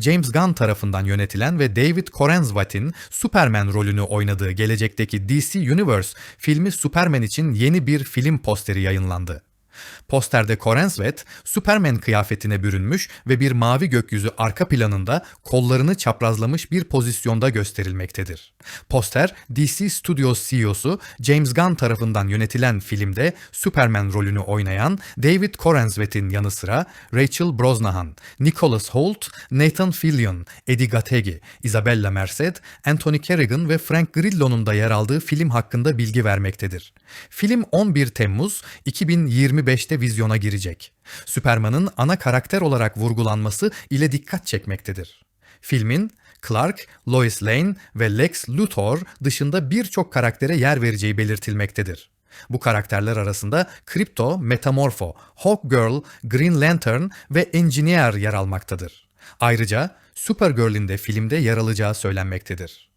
James Gunn tarafından yönetilen ve David Corenswat'in Superman rolünü oynadığı gelecekteki DC Universe filmi Superman için yeni bir film posteri yayınlandı. Posterde Corenswet, Superman kıyafetine bürünmüş ve bir mavi gökyüzü arka planında kollarını çaprazlamış bir pozisyonda gösterilmektedir. Poster, DC Studios CEO'su James Gunn tarafından yönetilen filmde Superman rolünü oynayan David Corenswet'in yanı sıra Rachel Brosnahan, Nicholas Hoult, Nathan Fillion, Eddie Gattegi, Isabella Merced, Anthony Carrigan ve Frank Grillo'nun da yer aldığı film hakkında bilgi vermektedir. Film 11 Temmuz 2025'te vizyona girecek. Superman'ın ana karakter olarak vurgulanması ile dikkat çekmektedir. Filmin Clark, Lois Lane ve Lex Luthor dışında birçok karaktere yer vereceği belirtilmektedir. Bu karakterler arasında Krypto, Metamorpho, Hawkgirl, Green Lantern ve Engineer yer almaktadır. Ayrıca Supergirl'in de filmde yer alacağı söylenmektedir.